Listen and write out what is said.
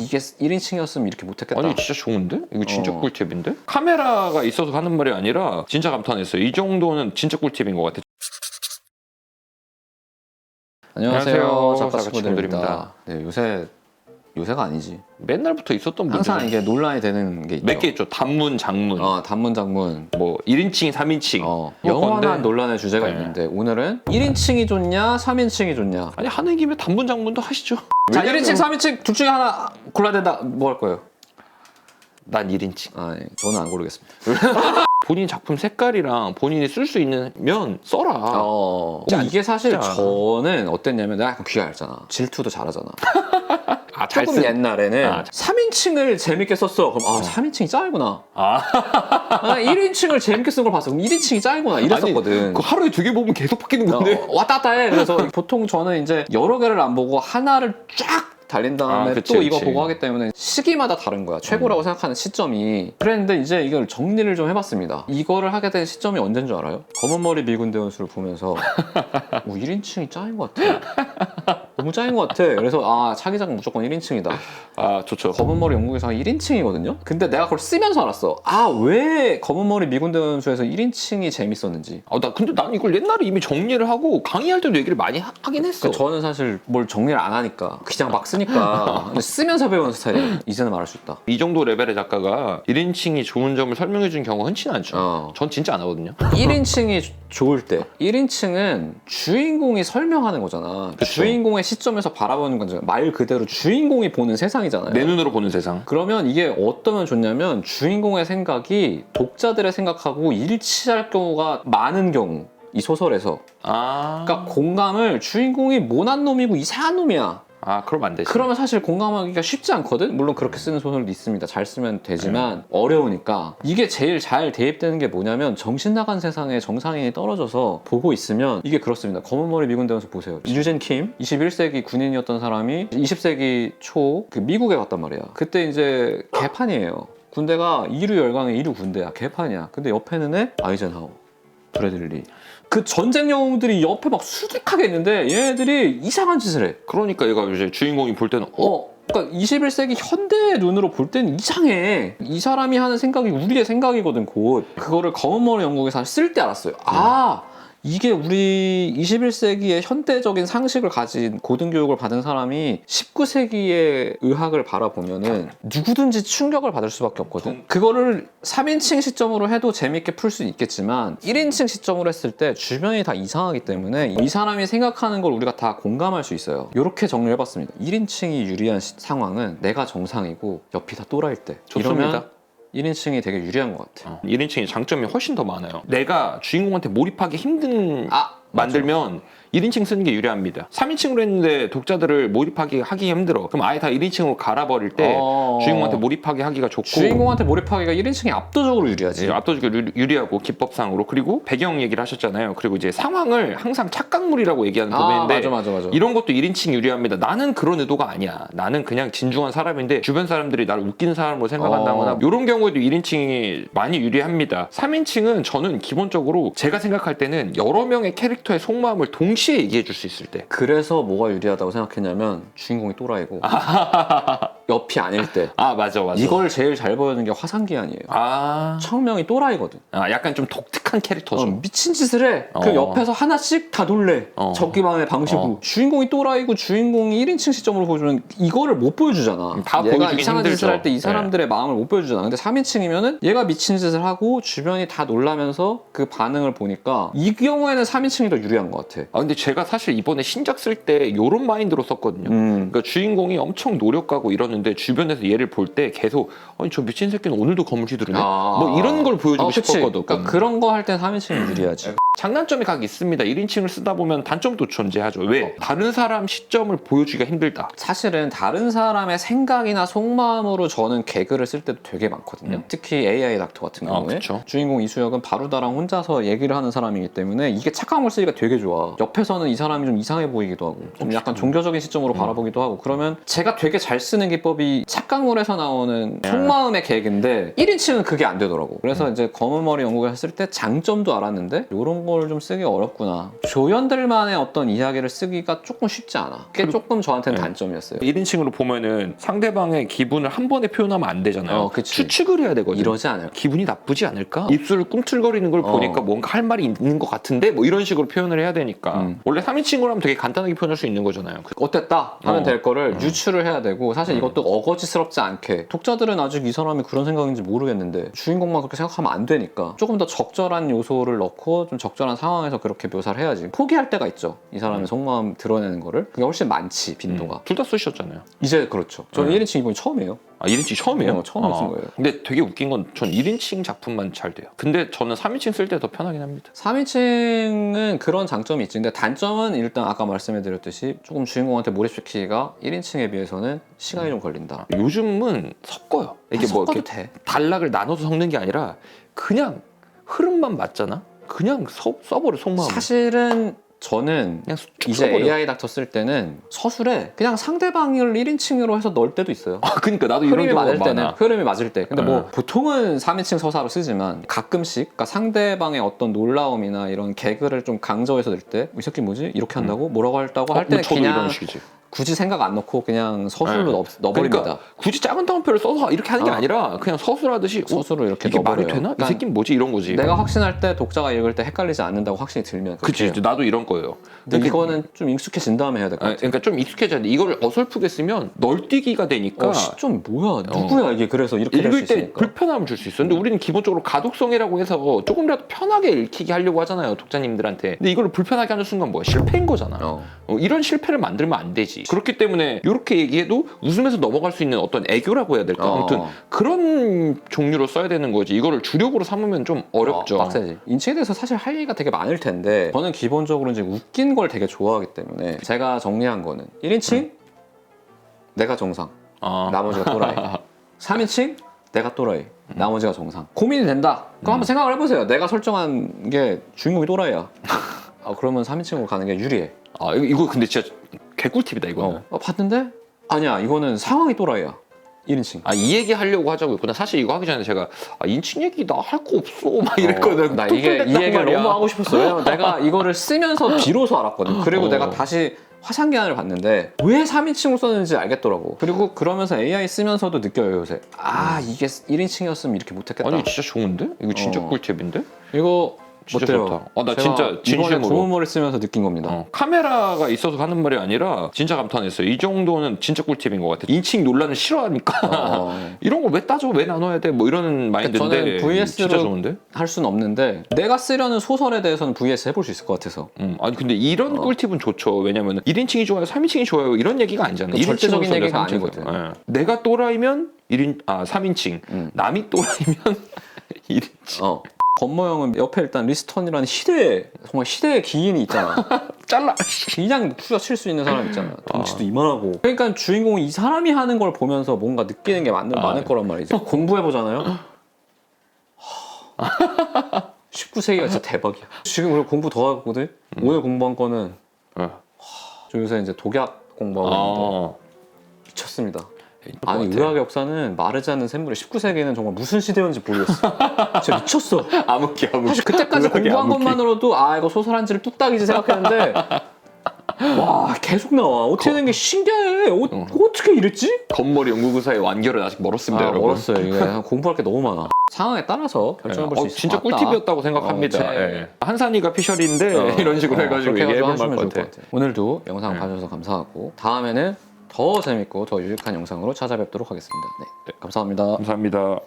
이게 1인칭이었으면 이렇게 못했겠다. 아니 진짜 좋은데? 이거 진짜 어. 꿀팁인데? 카메라가 있어서 하는 말이 아니라 진짜 감탄했어요. 이 정도는 진짜 꿀팁인 것 같아. 안녕하세요, 작가 친구들입니다. 네, 요새 요새가 아니지. 맨날부터 있었던 항상 분들 이게 논란이 되는 게 있죠. 몇 개 있죠. 단문, 장문, 어, 단문 장문. 뭐 1인칭, 3인칭. 어, 뭐 영원한. 논란의 주제가 네. 있는데 오늘은 1인칭이 좋냐, 3인칭이 좋냐. 아니 하는 김에 단문, 장문도 하시죠. 자, 왜냐면 1인칭, 3인칭 둘 중에 하나 골라야 된다. 뭐 할 거예요? 난 1인칭. 아, 예, 저는 안 고르겠습니다. 본인 작품 색깔이랑 본인이 쓸 수 있는 면 써라. 어, 자, 이게 사실 진짜. 저는 어땠냐면 내가 약간 귀가 얇잖아. 질투도 잘하잖아. 아, 잘 조금 쓴. 옛날에는 아, 3인칭을 재밌게 썼어. 그럼 아, 3인칭이 짱이구나. 아, 아, 1인칭을 재밌게 쓴 걸 봤어. 그럼 1인칭이 짱이구나. 이랬었거든. 그 하루에 두 개 보면 계속 바뀌는 건데. 어, 왔다 갔다 해. 그래서 보통 저는 이제 여러 개를 안 보고 하나를 쫙 달린 다음에 아, 그치, 또 이거 그치. 보고 하기 때문에 시기마다 다른 거야. 최고라고 생각하는 시점이. 그랬는데 이제 이걸 정리를 좀 해봤습니다. 이거를 하게 된 시점이 언제인 줄 알아요? 검은 머리 미군 대원수를 보면서 오, 1인칭이 짱인 것 같아. 너무 짱인 것 같아. 그래서 아 차기작은 무조건 1인칭이다. 아, 좋죠. 검은 머리 영국에서 1인칭이거든요. 근데 내가 그걸 쓰면서 알았어. 아 왜 검은 머리 미군 대원수에서 1인칭이 재밌었는지. 아, 나 근데 난 이걸 옛날에 이미 정리를 하고 강의할 때도 얘기를 많이 하, 긴 했어. 그 저는 사실 뭘 정리를 안 하니까 그냥 막 쓰니까 근데 쓰면서 배우는 스타일이에요. 이제는 말할 수 있다. 이 정도 레벨의 작가가 1인칭이 좋은 점을 설명해 준 경우가 흔치 않죠. 어. 전 진짜 안 하거든요. 1인칭이 좋을 때 1인칭은 주인공이 설명하는 거잖아. 그 그쵸. 주인공의 시 점에서 바라보는 건말 그대로 주인공이 보는 세상이잖아요. 내 눈으로 보는 세상. 그러면 이게 어떠면 좋냐면 주인공의 생각이 독자들의 생각하고 일치할 경우가 많은 경우 이 소설에서 아. 그러니까 공감을 주인공이 모난 놈이고 이상한 놈이야 아, 그럼 안 되지. 그러면 사실 공감하기가 쉽지 않거든. 물론 그렇게 쓰는 소설도 있습니다. 잘 쓰면 되지만 어려우니까 이게 제일 잘 대입되는 게 뭐냐면 정신 나간 세상에 정상인이 떨어져서 보고 있으면 이게 그렇습니다. 검은 머리 미군 대원서 보세요. 유젠 킴 21세기 군인이었던 사람이 20세기 초 그 미국에 갔단 말이야. 그때 이제 개판이에요. 군대가 이류 열강의 이류 군대야. 개판이야. 근데 옆에는 애 아이젠하워, 브래들리. 그 전쟁 영웅들이 옆에 막 수직하게 있는데 얘네들이 이상한 짓을 해. 그러니까 얘가 이제 주인공이 볼 때는 어, 어, 그러니까 21세기 현대의 눈으로 볼 때는 이상해. 이 사람이 하는 생각이 우리의 생각이거든, 곧. 그거를 검은 머리 영국에서 쓸 때 알았어요. 아, 이게 우리 21세기의 현대적인 상식을 가진 고등교육을 받은 사람이 19세기의 의학을 바라보면은 누구든지 충격을 받을 수밖에 없거든. 그거를 3인칭 시점으로 해도 재밌게 풀 수 있겠지만 1인칭 시점으로 했을 때 주변이 다 이상하기 때문에 이 사람이 생각하는 걸 우리가 다 공감할 수 있어요. 이렇게 정리를 해봤습니다. 1인칭이 유리한 시- 상황은 내가 정상이고 옆이 다 또라일 때. 좋습니다. 이러면 1인칭이 되게 유리한 것 같아. 어. 1인칭의 장점이 훨씬 더 많아요. 내가 주인공한테 몰입하기 힘든 아, 만들면 1인칭 쓰는 게 유리합니다. 3인칭으로 했는데 독자들을 몰입하기 하기 힘들어. 그럼 아예 다 1인칭으로 갈아버릴 때 어. 주인공한테 몰입하게 하기가 좋고 주인공한테 몰입하기가 1인칭이 압도적으로 유리하지. 예, 압도적으로 유- 유리하고 기법상으로 그리고 배경 얘기를 하셨잖아요. 그리고 이제 상황을 항상 착각물이라고 얘기하는 아, 부분인데 맞아, 맞아, 맞아. 이런 것도 1인칭 유리합니다. 나는 그런 의도가 아니야. 나는 그냥 진중한 사람인데 주변 사람들이 나를 웃기는 사람으로 생각한다거나 어. 이런 경우에도 1인칭이 많이 유리합니다. 3인칭은 저는 기본적으로 제가 생각할 때는 여러 명의 캐릭터 의 속마음을 동시에 얘기해 줄 수 있을 때. 그래서 뭐가 유리하다고 생각했냐면 주인공이 또라이고 옆이 아닐 때 아 맞아 맞아 이걸 제일 잘 보여주는 게 화산기한이에요. 아, 청명이 또라이거든. 아, 약간 좀 독특한 캐릭터죠. 어, 미친 짓을 해. 그 어. 옆에서 하나씩 다 놀래. 어. 적기만의 방식으로. 어. 주인공이 또라이고 주인공이 1인칭 시점으로 보여주면 이거를 못 보여주잖아. 다 얘가 보여주긴 이상한 힘들죠. 짓을 할 때 이 사람들의 마음을 못 보여주잖아. 근데 3인칭이면은 얘가 미친 짓을 하고 주변이 다 놀라면서 그 반응을 보니까 이 경우에는 3인칭이 더 유리한 것 같아. 아 근데 제가 사실 이번에 신작 쓸때 이런 마인드로 썼거든요. 음. 그러니까 주인공이 엄청 노력하고 이 러는데 주변에서 얘를 볼 때 계속 아니 저 미친 새끼는 오늘도 검을 휘두르네. 아. 뭐 이런 걸 보여주고 어, 그치. 싶었거든. 음. 그러니까 그런 거 할 땐 3인칭이 유리하지. 장단점이 각 있습니다. 1인칭을 쓰다 보면 단점도 존재하죠. 왜? 다른 사람 시점을 보여주기가 힘들다. 사실은 다른 사람의 생각이나 속마음으로 저는 개그를 쓸 때도 되게 많거든요. 음. 특히 AI 닥터 같은 아, 경우에 그쵸. 주인공 이수혁은 바루다랑 혼자서 얘기를 하는 사람이기 때문에 이게 착각을 쓰기가 되게 좋아. 옆에서는 이 사람이 좀 이상해 보이기도 하고 좀 약간 종교적인 시점으로 음. 바라보기도 하고 그러면 제가 되게 잘 쓰는 기법이 착각물에서 나오는 네. 속마음의 개그인데 1인칭은 그게 안 되더라고. 음. 그래서 이제 검은 머리 연구를 했을 때 장점도 알았는데 이런 이런 걸좀 쓰기 어렵구나. 조연들만의 어떤 이야기를 쓰기가 조금 쉽지 않아. 그게 조금 저한테는 네. 단점이었어요. 1인칭으로 보면은 상대방의 기분을 한 번에 표현하면 안 되잖아요. 어, 그치. 추측을 해야 되거든요. 이러지 않을까? 기분이 나쁘지 않을까? 입술을 꿈틀거리는 걸 어. 보니까 뭔가 할 말이 있는 것 같은데 뭐 이런 식으로 표현을 해야 되니까 음. 원래 3인칭으로 하면 되게 간단하게 표현할 수 있는 거잖아요. 그- 어땠다 하면 어. 될 거를 유추를 해야 되고 사실 이것도 어거지스럽지 않게 독자들은 아직 이 사람이 그런 생각인지 모르겠는데 주인공만 그렇게 생각하면 안 되니까 조금 더 적절한 요소를 넣고 좀 적 절한 상황에서 그렇게 묘사를 해야지 포기할 때가 있죠 이 사람의 속마음 드러내는 거를 그게 훨씬 많지 빈도가 둘 다 쓰셨잖아요. 이제 그렇죠 저는 음. 1인칭 이번이 처음이에요 아 1인칭 처음이에요? 어, 처음 쓴 거예요. 근데 되게 웃긴 건 전 1인칭 작품만 잘 돼요. 근데 저는 3인칭 쓸 때 더 편하긴 합니다. 3인칭은 그런 장점이 있지 근데 단점은 일단 아까 말씀해드렸듯이 조금 주인공한테 몰입시키기가 1인칭에 비해서는 시간이 좀 걸린다 요즘은 섞어요. 이게 뭐 섞어도 이렇게 돼 단락을 나눠서 섞는 게 아니라 그냥 흐름만 맞잖아. 그냥 써, 써버려 속마음. 사실은 저는 그냥 쭉 이제 써버려. AI 닥터 쓸 때는 서술에 그냥 상대방을 1인칭으로 해서 넣을 때도 있어요. 아, 그러니까 나도 이런 흐름이 경우가 맞을 때는 많아. 흐름이 맞을 때. 근데 뭐 어. 보통은 3인칭 서사로 쓰지만 가끔씩 그러니까 상대방의 어떤 놀라움이나 이런 개그를 좀 강조해서 낼 때 이 새끼 뭐지 이렇게 한다고 뭐라고 할다고 어, 할 때는 저도 그냥 이런 식이지. 굳이 생각 안 넣고 그냥 서술로 네. 넣, 넣어버립니다. 그러니까 굳이 작은 따옴표를 써서 이렇게 하는 게 어. 아니라 그냥 서술하듯이 어, 서술로 이렇게 이게 말이 넣어버려요. 되나? 이 그러니까 새끼는 뭐지? 이런 거지. 내가 확신할 때 독자가 읽을 때 헷갈리지 않는다고 확신이 들면 그렇게 그치, 해요. 나도 이런 거예요. 근데 이거는 좀 익숙해진 다음에 해야 될 것 아, 같아요. 그러니까 좀 익숙해져야 돼. 이거를 어설프게 쓰면 널뛰기가 되니까 어, 시점 뭐야? 누구야 이게 그래서 이렇게 될수 읽을 때 있으니까. 불편함을 줄 수 있어. 근데 우리는 기본적으로 가독성이라고 해서 조금이라도 편하게 읽히게 하려고 하잖아요, 독자님들한테. 근데 이걸 불편하게 하는 순간 뭐야? 실패인 거잖아. 어. 어, 이런 실패를 만들면 안 되지. 그렇기 때문에 이렇게 얘기해도 웃으면서 넘어갈 수 있는 어떤 애교라고 해야 될까? 어. 아무튼 그런 종류로 써야 되는 거지. 이거를 주력으로 삼으면 좀 어렵죠. 어, 빡세지. 인칭에 대해서 사실 할 얘기가 되게 많을 텐데 저는 기본적으로 이제 웃긴 걸 되게 좋아하기 때문에 제가 정리한 거는 1인칭 내가 정상, 아. 나머지가 또라이. 3인칭 내가 또라이, 나머지가 정상. 고민이 된다. 그럼 한번 생각을 해보세요. 내가 설정한 게 주인공이 또라이야. 아, 그러면 3인칭으로 가는 게 유리해. 아, 이거, 이거 근데 진짜 개꿀팁이다, 이거는. 어. 어, 봤는데 아니야 이거는 상황이 또라이야. 1인칭. 아, 이 얘기 하려고 하자고 했구나. 사실 이거 하기 전에 제가 아, 인칭 얘기 나 할 거 없어. 막 이랬거든. 어, 나 이게 이 얘기를. 너무 하고 싶었어. 왜냐면 내가 이거를 쓰면서 비로소 알았거든. 그리고 어. 내가 다시 화상기한을 봤는데 왜 3인칭으로 썼는지 알겠더라고. 그리고 그러면서 AI 쓰면서도 느껴요 요새. 아 이게 1인칭이었으면 이렇게 못했겠다. 아니, 진짜 좋은데? 이거 진짜 어. 꿀팁인데? 이거 진짜 어때요? 좋다. 어, 나 제가 진짜 이번에 진심으로. 고문모를 쓰면서 느낀 겁니다. 어, 카메라가 있어서 하는 말이 아니라 진짜 감탄했어요. 이 정도는 진짜 꿀팁인 것 같아. 인칭 논란을 싫어하니까 어, 이런 걸 왜 따져? 왜 나눠야 돼? 뭐 이런 마인드인데 저는 VS 로 진짜 좋은데? 할 수는 없는데 내가 쓰려는 소설에 대해서는 VS 해볼 수 있을 것 같아서. 음, 아니 근데 이런 어. 꿀팁은 좋죠. 왜냐면 1인칭이 좋아요, 3인칭이 좋아요 이런 얘기가 아니잖아요. 그 절대적인 1인칭으로 써요, 얘기가 3인칭으으로. 아니거든. 예. 내가 또라이면 1인 아 3인칭, 음. 남이 또라이면 1인칭. 어. 건모형은 옆에 일단 리스턴이라는 시대 정말 시대의 기인이 있잖아. 잘라. 그냥 후려칠 수 있는 사람 있잖아. 덩치도 이만하고. 그러니까 주인공이 이 사람이 하는 걸 보면서 뭔가 느끼는 게 많을, 아, 많을 네. 거란 말이죠. 공부해 보잖아요. 19세기가 진짜 대박이야. 지금 우리 공부 더 하거든. 음. 오늘 공부한 거는 어. 저 요새 이제 독약 공부하고 있는데 아. 미쳤습니다. 아니 아니 의학 역사는 마르지 않는 샘물이 19세기에는 정말 무슨 시대였는지 모르겠어. 진짜 미쳤어. 암흑기 암흑기. 사실 그때까지 공부한 암흑기. 것만으로도 아 이거 소설 한 지를 뚝딱이지 생각했는데 와 계속 나와 어떻게 된 게 신기해 어, 어. 어떻게 이랬지? 건머리 연구구사의 완결은 아직 멀었습니다, 아, 여러분. 멀었어요 이게 공부할 게 너무 많아 상황에 따라서 결정해 볼수 어, 있을 진짜 것 같다. 꿀팁이었다고 생각합니다. 어, 제- 예. 한산이가 피셜인데 어, 이런 식으로 어, 해가지고 그렇게 얘기해볼 해가지고 만할 하시면 것 좋을 같아. 것 오늘도 영상 네. 봐주셔서 감사하고 다음에는 더 재밌고 더 유익한 영상으로 찾아뵙도록 하겠습니다 네, 감사합니다 감사합니다.